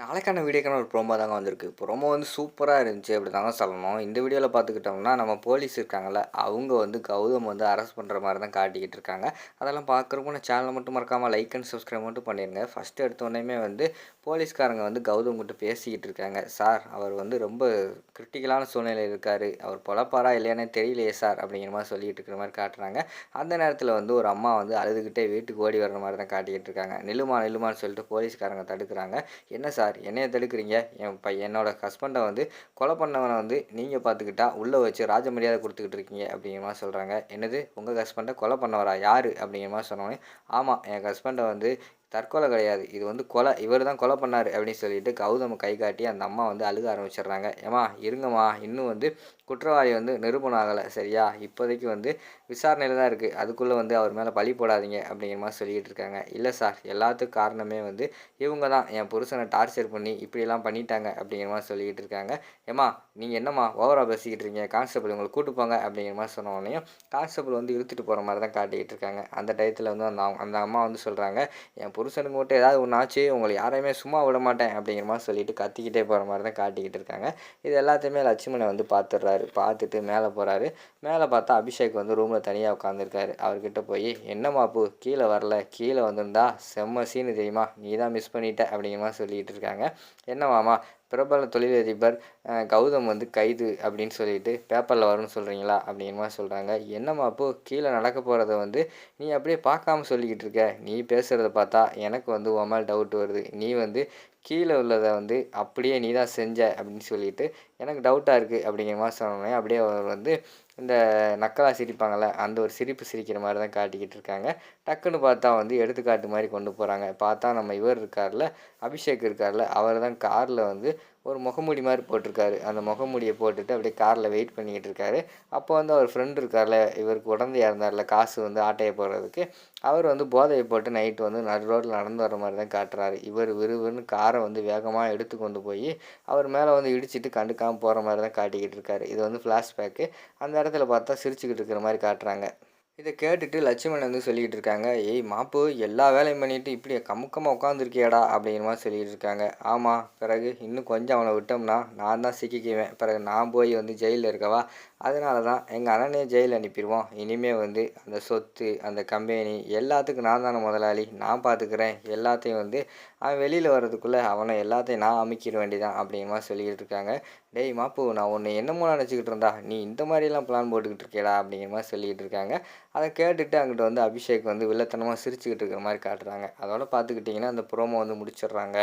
நாளைக்கான வீடியோக்கான ஒரு ப்ரோமோ தாங்க வந்திருக்கு. ப்ரோமோ வந்து சூப்பராக இருந்துச்சு அப்படி தாங்க சொல்லணும். இந்த வீடியோவில் பார்த்துக்கிட்டோம்னா நம்ம போலீஸ் இருக்காங்கல்ல அவங்க வந்து கௌதம் வந்து அரெஸ்ட் பண்ணுற மாதிரி தான் காட்டிக்கிட்டு இருக்காங்க. அதெல்லாம் பார்க்குறப்போ நான் சேனலை மட்டும் மறக்காமல் லைக் அண்ட் சப்ஸ்கிரைப் மட்டும் பண்ணிடுங்க ஃபஸ்ட்டு எடுத்தோடனே வந்து போலீஸ்காரங்க வந்து கௌதம் கிட்ட பேசிக்கிட்டு இருக்காங்க. சார் அவர் வந்து ரொம்ப கிரிட்டிக்கலான சூழ்நிலையில் இருக்கார். அவர் பொழப்பாரா இல்லையானே தெரியலையே சார் அப்படிங்கிற மாதிரி சொல்லிகிட்டு இருக்கிற மாதிரி காட்டுறாங்க. அந்த நேரத்தில் வந்து ஒரு அம்மா வந்து அழுதுகிட்டே வீட்டுக்கு ஓடி வர்ற மாதிரி தான் காட்டிக்கிட்டு இருக்காங்க. நிலுமா நிலுமான்னு சொல்லிட்டு போலீஸ்காரங்க தடுக்கிறாங்க. என்ன சார் என்னைய தடுக்கிறீங்க என் பை என்னோட ஹஸ்பண்டை வந்து கொலை பண்ணவனை வந்து நீங்கள் பார்த்துக்கிட்டா உள்ளே வச்சு ராஜ மரியாதை கொடுத்துக்கிட்டு இருக்கீங்க அப்படிங்கிற மாதிரி சொல்கிறாங்க என்னது? உங்கள் ஹஸ்பண்டை கொலை பண்ணவரா? யார்? அப்படிங்கிற மாதிரி சொன்னோன்னே ஆமாம் என் ஹஸ்பண்டை வந்து தற்கொலை கிடையாது. இது வந்து கொலை. இவர் தான் கொலை பண்ணார் அப்படின்னு சொல்லிட்டு கௌதம் கை காட்டி அந்த அம்மா வந்து அழுக ஆரம்பிச்சிடுறாங்க. ஏமா இருங்கம்மா. இன்னும் வந்து குற்றவாளி வந்து நிரூபணம் ஆகலை. சரியா? இப்போதைக்கு வந்து விசாரணையில் தான் இருக்குது அதுக்குள்ளே வந்து அவர் மேலே பழி போடாதீங்க அப்படிங்கிற மாதிரி சொல்லிகிட்டு இருக்காங்க. இல்லை சார் எல்லாத்துக்கும் காரணமே வந்து இவங்க தான். என் புருஷனை டார்ச்சர் பண்ணி இப்படியெல்லாம் பண்ணிட்டாங்க அப்படிங்கிற மாதிரி சொல்லிக்கிட்டு இருக்காங்க. ஏமா நீங்கள் என்னம்மா ஓவராக பேசிக்கிட்டு இருக்கீங்க? கான்ஸ்டபிள் உங்களை கூட்டு போங்க அப்படிங்கிற மாதிரி சொன்னோடனே கான்ஸ்டபிள் வந்து இழுத்துட்டு போகிற மாதிரி தான் காட்டிக்கிட்டு இருக்காங்க. அந்த டயத்தில் வந்து அந்த அந்த அம்மா வந்து சொல்கிறாங்க என் புருஷனுக்கு மட்டும் ஏதாவது ஒன்று ஆச்சு உங்களை யாரையுமே சும்மா விட மாட்டேன் அப்படிங்கிற மாதிரி சொல்லிட்டு கத்திக்கிட்டே போகிற மாதிரி தான் காட்டிக்கிட்டு இருக்காங்க. இது எல்லாத்தையுமே லட்சுமணை வந்து பார்த்துடுறாரு பார்த்துட்டு மேலே போகிறாரு மேலே பார்த்தா அபிஷேக் வந்து ரூமில் தனியாக உட்காந்துருக்காரு அவர்கிட்ட போய் என்ன மாப்பு கீழே வரல கீழே வந்திருந்தா செம்ம சீனு தெரியுமா? நீ தான் மிஸ் பண்ணிட்ட அப்படிங்கிற மாதிரி சொல்லிகிட்டு இருக்காங்க. என்னவாமா பிரபல தொழிலதிபர் கௌதம் வந்து கைது அப்படின்னு சொல்லிட்டு பேப்பரில் வரும்னு சொல்கிறீங்களா அப்படிங்கிற மாதிரி சொல்கிறாங்க என்னம்மா அப்போ கீழே நடக்க போகிறத வந்து நீ அப்படியே பார்க்காம சொல்லிக்கிட்டு இருக்க. நீ பேசுகிறத பார்த்தா எனக்கு வந்து உன் மேலே டவுட் வருது. நீ வந்து கீழே உள்ளதை வந்து அப்படியே நீ தான் செஞ்ச அப்படின்னு சொல்லிட்டு எனக்கு டவுட்டாக இருக்குது அப்படிங்கிற மாதிரி சொன்னோடனே அப்படியே அவர் வந்து இந்த நக்கலாக சிரிப்பாங்கள்ல அந்த ஒரு சிரிப்பு சிரிக்கிற மாதிரி தான் காட்டிக்கிட்டு இருக்காங்க. டக்குன்னு பார்த்தா வந்து எடுத்துக்காட்டு மாதிரி கொண்டு போகிறாங்க பார்த்தா நம்ம இவர் இருக்கார்ல அபிஷேக் இருக்கார்ல அவர் தான் காரில் வந்து ஒரு முகமூடி மாதிரி போட்டிருக்காரு. அந்த முகமூடியை போட்டுட்டு அப்படியே காரில் வெயிட் பண்ணிக்கிட்டு இருக்காரு. அப்போ வந்து அவர் ஃப்ரெண்டு இருக்கார்ல இவருக்கு உடந்தையாக இருந்தார்ல காசு வந்து ஆட்டையை போடுறதுக்கு. அவர் வந்து போதையை போட்டு நைட்டு வந்து நடு ரோட்டில் நடந்து வர மாதிரி தான் காட்டுறாரு. இவர் விறுவிறுன்னு காரை வந்து வேகமாக எடுத்து கொண்டு போய் அவர் மேலே வந்து இடிச்சிட்டு கண்டுக்காமல் போகிற மாதிரி தான் காட்டிக்கிட்டு இருக்காரு. இது வந்து ஃப்ளாஷ்பேக்கு அந்த இடத்துல பார்த்தா சிரிச்சுக்கிட்டு இருக்கிற மாதிரி காட்டுறாங்க. இதை கேட்டுட்டு லட்சுமணன் வந்து சொல்லிக்கிட்டு இருக்காங்க ஏய் மாப்பு எல்லா வேலையும் பண்ணிட்டு இப்படி கமுக்கமாக உட்காந்துருக்கியாடா அப்படிங்கிற மாதிரி சொல்லிகிட்டு இருக்காங்க. ஆமாம் பிறகு இன்னும் கொஞ்சம் அவனை விட்டோம்னா நான் தான் சிக்கிக்குவேன். பிறகு நான் போய் வந்து ஜெயிலில் இருக்கவா? அதனால தான் எங்கள் அண்ணனே ஜெயில் அனுப்பிடுவோம். இனிமேல் வந்து அந்த சொத்து அந்த கம்பெனி எல்லாத்துக்கும் நான் தானே முதலாளி. நான் பார்த்துக்கிறேன் எல்லாத்தையும் வந்து அவன் வெளியில் வர்றதுக்குள்ளே அவனை எல்லாத்தையும் நான் அமைக்கிற வேண்டியதான் அப்படிங்கிற மாதிரி சொல்லிக்கிட்டு இருக்காங்க. டேய் மாப்பு நான் ஒன்று என்னமோ நினச்சிக்கிட்டு இருந்தா நீ இந்த மாதிரிலாம் பிளான் போட்டுக்கிட்டு இருக்கேடா அப்படிங்கிற மாதிரி சொல்லிக்கிட்டு இருக்காங்க. அதை கேட்டுட்டு அங்கிட்ட வந்து அபிஷேக் வந்து வில்லத்தனமாக சிரிச்சுக்கிட்டு இருக்கிற மாதிரி காட்டுறாங்க. அதோட பார்த்துக்கிட்டிங்கன்னா அந்த ப்ரோமோ வந்து முடிச்சிடுறாங்க.